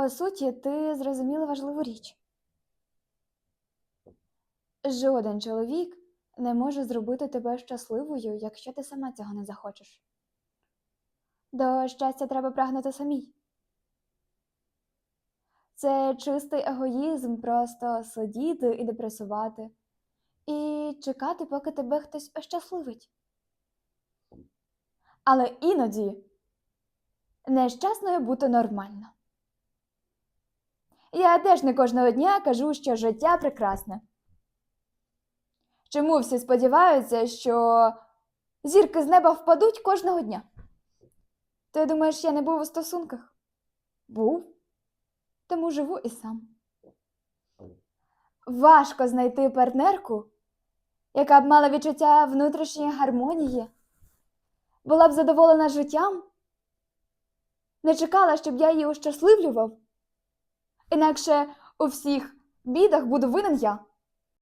По суті, ти зрозуміла важливу річ. Жоден чоловік не може зробити тебе щасливою, якщо ти сама цього не захочеш. До щастя треба прагнути самій. Це чистий егоїзм просто сидіти і депресувати, і чекати, поки тебе хтось ощасливить. Але іноді нещасною бути нормально. Я теж не кожного дня кажу, що життя прекрасне. Чому всі сподіваються, що зірки з неба впадуть кожного дня? Ти думаєш, я не був у стосунках? Був, тому живу і сам. Важко знайти партнерку, яка б мала відчуття внутрішньої гармонії, була б задоволена життям, не чекала, щоб я її ущасливлював. Інакше у всіх бідах буду винен я.